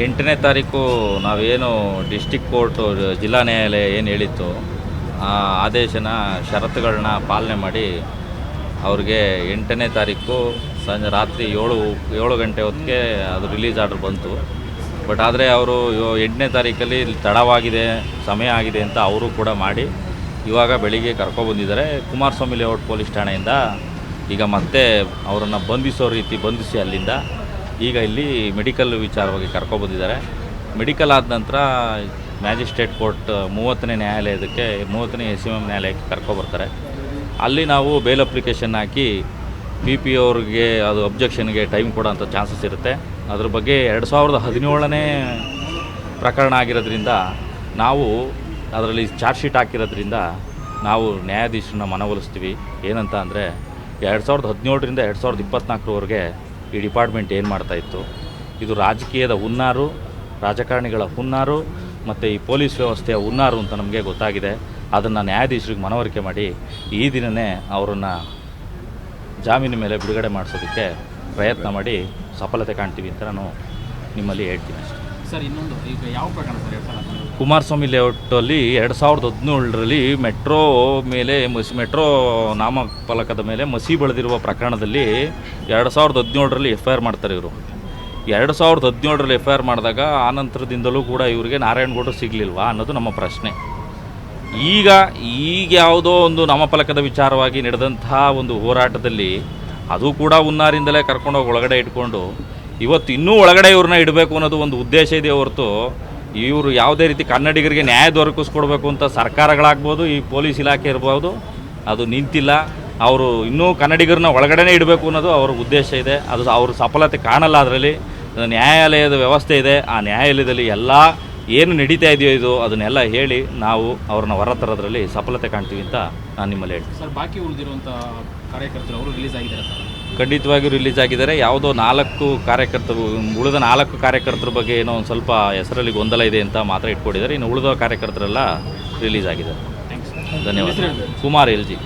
ಎಂಟನೇ ತಾರೀಕು ನಾವೇನು ಡಿಸ್ಟಿಕ್ ಕೋರ್ಟು, ಜಿಲ್ಲಾ ನ್ಯಾಯಾಲಯ ಏನು ಹೇಳಿತ್ತು ಆ ಆದೇಶನ, ಷರತ್ತುಗಳನ್ನ ಪಾಲನೆ ಮಾಡಿ ಅವ್ರಿಗೆ ಎಂಟನೇ ತಾರೀಕು ಸಂಜೆ ರಾತ್ರಿ ಏಳು ಏಳು ಗಂಟೆ ಹೊತ್ತಿಗೆ ಅದು ರಿಲೀಸ್ ಆರ್ಡ್ರ್ ಬಂತು. ಬಟ್ ಆದರೆ ಅವರು ಎಂಟನೇ ತಾರೀಕಲ್ಲಿ ತಡವಾಗಿದೆ, ಸಮಯ ಆಗಿದೆ ಅಂತ ಅವರು ಕೂಡ ಮಾಡಿ ಇವಾಗ ಬೆಳಿಗ್ಗೆ ಕರ್ಕೊಬಂದಿದ್ದಾರೆ ಕುಮಾರಸ್ವಾಮಿ ಲೇಔಟ್ ಪೊಲೀಸ್ ಠಾಣೆಯಿಂದ ಈಗ ಮತ್ತೆ ಅವರನ್ನು ಬಂಧಿಸೋ ರೀತಿ ಬಂಧಿಸಿ ಅಲ್ಲಿಂದ ಈಗ ಇಲ್ಲಿ ಮೆಡಿಕಲ್ ವಿಚಾರವಾಗಿ ಕರ್ಕೊಬಂದಿದ್ದಾರೆ. ಮೆಡಿಕಲ್ ಆದ ನಂತರ ಮ್ಯಾಜಿಸ್ಟ್ರೇಟ್ ಕೋರ್ಟ್ ಮೂವತ್ತನೇ ನ್ಯಾಯಾಲಯದಕ್ಕೆ, ಮೂವತ್ತನೇ ಎಸ್ ಎಂ ನ್ಯಾಯಾಲಯಕ್ಕೆ ಕರ್ಕೊಬರ್ತಾರೆ. ಅಲ್ಲಿ ನಾವು ಬೇಲ್ ಅಪ್ಲಿಕೇಶನ್ ಹಾಕಿ ಪಿ ಪಿ ಅವ್ರಿಗೆ ಅದು ಅಬ್ಜೆಕ್ಷನ್ಗೆ ಟೈಮ್ ಕೊಡೋಂಥ ಚಾನ್ಸಸ್ ಇರುತ್ತೆ. ಅದ್ರ ಬಗ್ಗೆ ಎರಡು ಸಾವಿರದ ಹದಿನೇಳನೇ ಪ್ರಕರಣ ಆಗಿರೋದ್ರಿಂದ ನಾವು ಅದರಲ್ಲಿ ಚಾರ್ಜ್ ಶೀಟ್ ಹಾಕಿರೋದ್ರಿಂದ ನಾವು ನ್ಯಾಯಾಧೀಶರನ್ನ ಮನವೊಲಿಸ್ತೀವಿ. ಏನಂತ ಅಂದರೆ, ಎರಡು ಸಾವಿರದ ಹದಿನೇಳರಿಂದ ಎರಡು ಸಾವಿರದ ಇಪ್ಪತ್ತ್ನಾಲ್ಕರವರೆಗೆ ಈ ಡಿಪಾರ್ಟ್ಮೆಂಟ್ ಏನು ಮಾಡ್ತಾಯಿತ್ತು ಇದು ರಾಜಕೀಯದ ಹುನ್ನಾರು, ರಾಜಕಾರಣಿಗಳ ಹುನ್ನಾರು, ಮತ್ತು ಈ ಪೊಲೀಸ್ ವ್ಯವಸ್ಥೆಯ ಹುನ್ನಾರು ಅಂತ ನಮಗೆ ಗೊತ್ತಾಗಿದೆ. ಅದನ್ನು ನ್ಯಾಯಾಧೀಶರಿಗೆ ಮನವರಿಕೆ ಮಾಡಿ ಈ ದಿನವೇ ಅವರನ್ನು ಜಾಮೀನು ಮೇಲೆ ಬಿಡುಗಡೆ ಮಾಡಿಸೋದಕ್ಕೆ ಪ್ರಯತ್ನ ಮಾಡಿ ಸಫಲತೆ ಕಾಣ್ತೀವಿ ಅಂತ ನಾನು ನಿಮ್ಮಲ್ಲಿ ಹೇಳ್ತೀನಿ ಅಷ್ಟೇ. ಸರ್, ಇನ್ನೊಂದು, ಈಗ ಯಾವ ಪ್ರಕರಣ ಸರ್, ಎರಡು ಸಾವಿರ ಹದಿನೇಳು ಕುಮಾರಸ್ವಾಮಿ ಲೇಔಟಲ್ಲಿ ಎರಡು ಸಾವಿರದ ಹದಿನೇಳರಲ್ಲಿ ಮೆಟ್ರೋ ಮೇಲೆ ಮಸಿ, ಮೆಟ್ರೋ ನಾಮಫಲಕದ ಮೇಲೆ ಮಸಿ ಬೆಳೆದಿರುವ ಪ್ರಕರಣದಲ್ಲಿ ಎರಡು ಸಾವಿರದ ಹದಿನೇಳರಲ್ಲಿ ಎಫ್ ಐ ಆರ್ ಮಾಡ್ತಾರೆ ಇವರು. ಎರಡು ಸಾವಿರದ ಹದಿನೇಳರಲ್ಲಿ ಎಫ್ ಐ ಆರ್ ಮಾಡಿದಾಗ ಆ ನಂತರದಿಂದಲೂ ಕೂಡ ಇವರಿಗೆ ನಾರಾಯಣಗೌಡರು ಸಿಗಲಿಲ್ವಾ ಅನ್ನೋದು ನಮ್ಮ ಪ್ರಶ್ನೆ. ಈಗ ಈಗ ಯಾವುದೋ ಒಂದು ನಾಮಫಲಕದ ವಿಚಾರವಾಗಿ ನಡೆದಂತಹ ಒಂದು ಹೋರಾಟದಲ್ಲಿ ಅದು ಕೂಡ ಹುನ್ನಾರಿಂದಲೇ ಕರ್ಕೊಂಡೋಗಿ ಒಳಗಡೆ ಇಟ್ಕೊಂಡು ಇವತ್ತು ಇನ್ನೂ ಒಳಗಡೆ ಇವ್ರನ್ನ ಇಡಬೇಕು ಅನ್ನೋದು ಒಂದು ಉದ್ದೇಶ ಇದೆ ಹೊರತು. ಇವರು ಯಾವುದೇ ರೀತಿ ಕನ್ನಡಿಗರಿಗೆ ನ್ಯಾಯ ದೊರಕಿಸ್ಕೊಡ್ಬೇಕು ಅಂತ ಸರ್ಕಾರಗಳಾಗ್ಬೋದು, ಈ ಪೊಲೀಸ್ ಇಲಾಖೆ ಇರ್ಬೋದು, ಅದು ನಿಂತಿಲ್ಲ. ಅವರು ಇನ್ನೂ ಕನ್ನಡಿಗರನ್ನ ಒಳಗಡೆನೇ ಇಡಬೇಕು ಅನ್ನೋದು ಅವ್ರ ಉದ್ದೇಶ ಇದೆ. ಅದು ಅವ್ರ ಸಫಲತೆ ಕಾಣಲ್ಲ ಅದರಲ್ಲಿ. ನ್ಯಾಯಾಲಯದ ವ್ಯವಸ್ಥೆ ಇದೆ. ಆ ನ್ಯಾಯಾಲಯದಲ್ಲಿ ಎಲ್ಲ ಏನು ನಡೀತಾ ಇದೆಯೋ ಇದು ಅದನ್ನೆಲ್ಲ ಹೇಳಿ ನಾವು ಅವ್ರನ್ನ ಹೊರತರೋದ್ರಲ್ಲಿ ಸಫಲತೆ ಕಾಣ್ತೀವಿ ಅಂತ ನಾನು ನಿಮ್ಮಲ್ಲಿ ಹೇಳ್ತೀನಿ. ಸರ್, ಬಾಕಿ ಉಳಿದಿರುವಂಥ ಕಾರ್ಯಕರ್ತರು ಅವರು ರಿಲೀಸ್ ಆಗಿದ್ದಾರೆ ಸರ್. ಖಂಡಿತವಾಗಿಯೂ ರಿಲೀಸ್ ಆಗಿದ್ದಾರೆ. ಯಾವುದೋ ನಾಲ್ಕು ಕಾರ್ಯಕರ್ತರು ಉಳಿದ ನಾಲ್ಕು ಕಾರ್ಯಕರ್ತರ ಬಗ್ಗೆ ಏನೋ ಒಂದು ಸ್ವಲ್ಪ ಹೆಸರಲ್ಲಿ ಗೊಂದಲ ಇದೆ ಅಂತ ಮಾತ್ರ ಇಟ್ಕೊಂಡಿದ್ದಾರೆ. ಇನ್ನು ಉಳಿದ ಕಾರ್ಯಕರ್ತರೆಲ್ಲ ರಿಲೀಸ್ ಆಗಿದ್ದಾರೆ. ಧನ್ಯವಾದ. Kumar L G.